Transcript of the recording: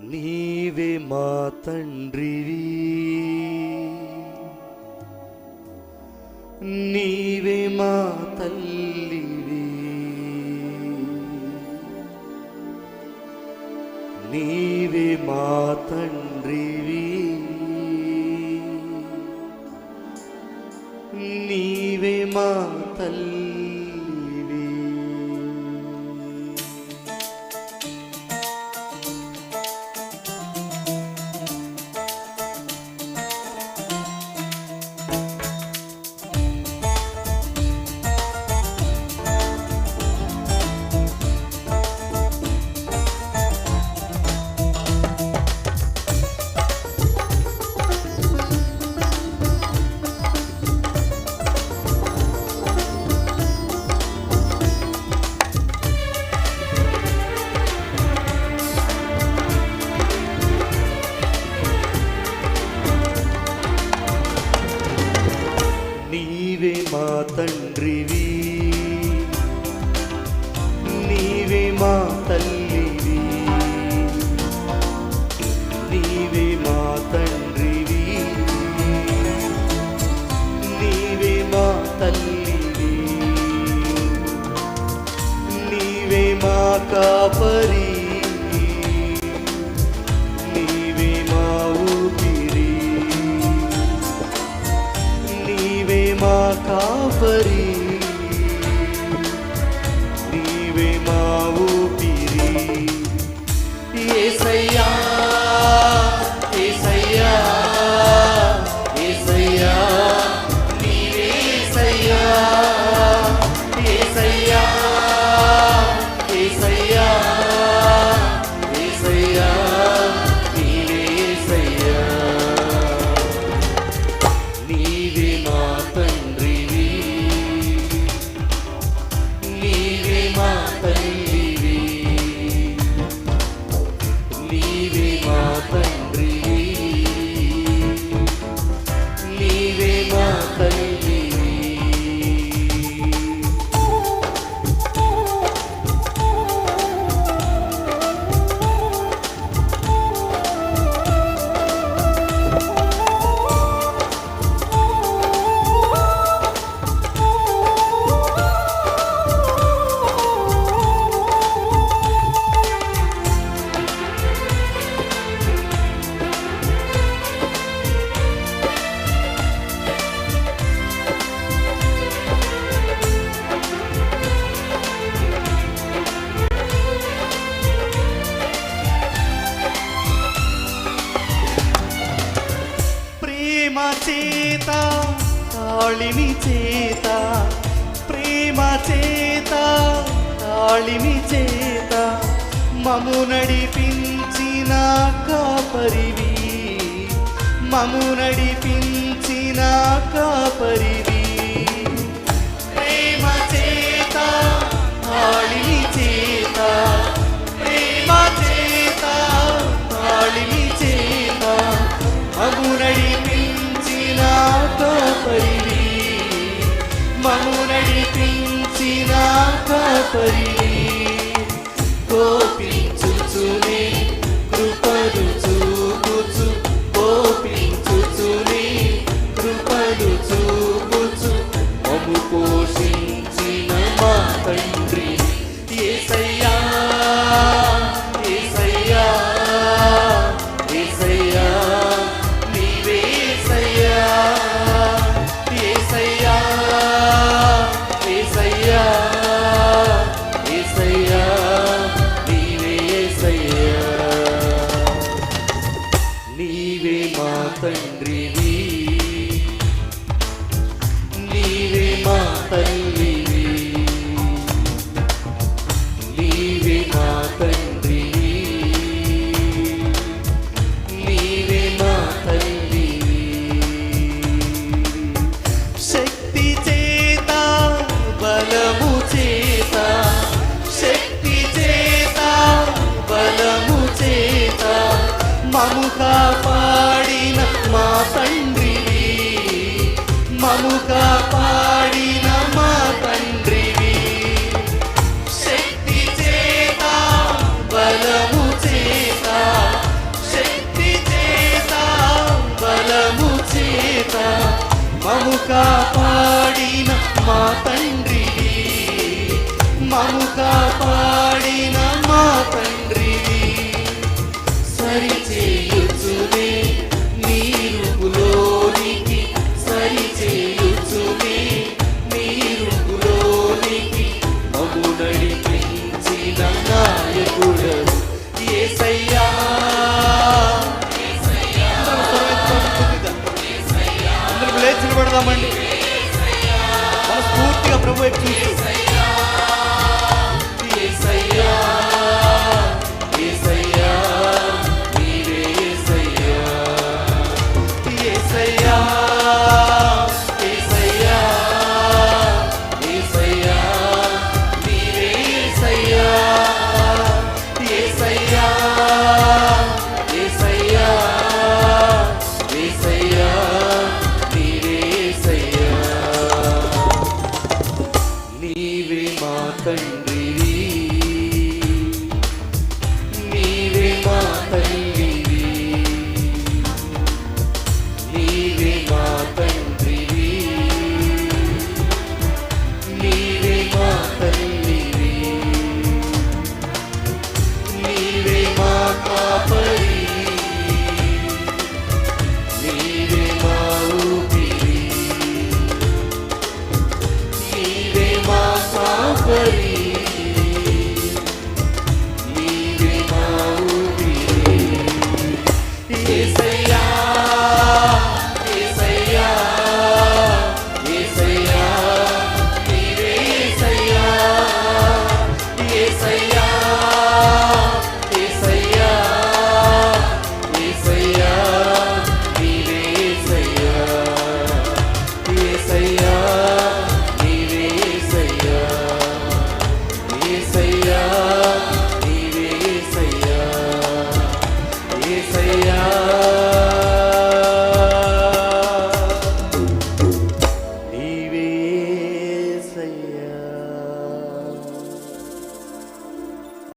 నీవే మా తండ్రివి. నీవే మా తల్లివి. నీవే మా తండ్రివి. నీవే మా తల్లి మా తల్లివి. నీవే మా తండ్రివి. నీవే మా తల్లివి. నీవే మా కాపరి. నీవే మా ఊపిరి. నీవే మా కాపరి. తాళిమి చేత ప్రేమ చేత తాళిమి చేత మము నడిపించిన కాపరివి మము నడిపించిన కాపరివి. మము నడిపించిన కోపించుచునే కృపలు చూపుచు కోపించుచునే కృపలు చూపుచు మము పోషించిన మా తండ్రి. ఏ సయ్య తండ్రి మము కాపాడిన మా తండ్రివి. శక్తి చేత బలము చేత శక్తి చేత బలము చేత మము కాపాడిన మా తండ్రివి. మము కాపాడిన అందరం లేచి నిలబడదామండి మనస్ఫూర్తిగా ప్రభు వైపు చూస్తూ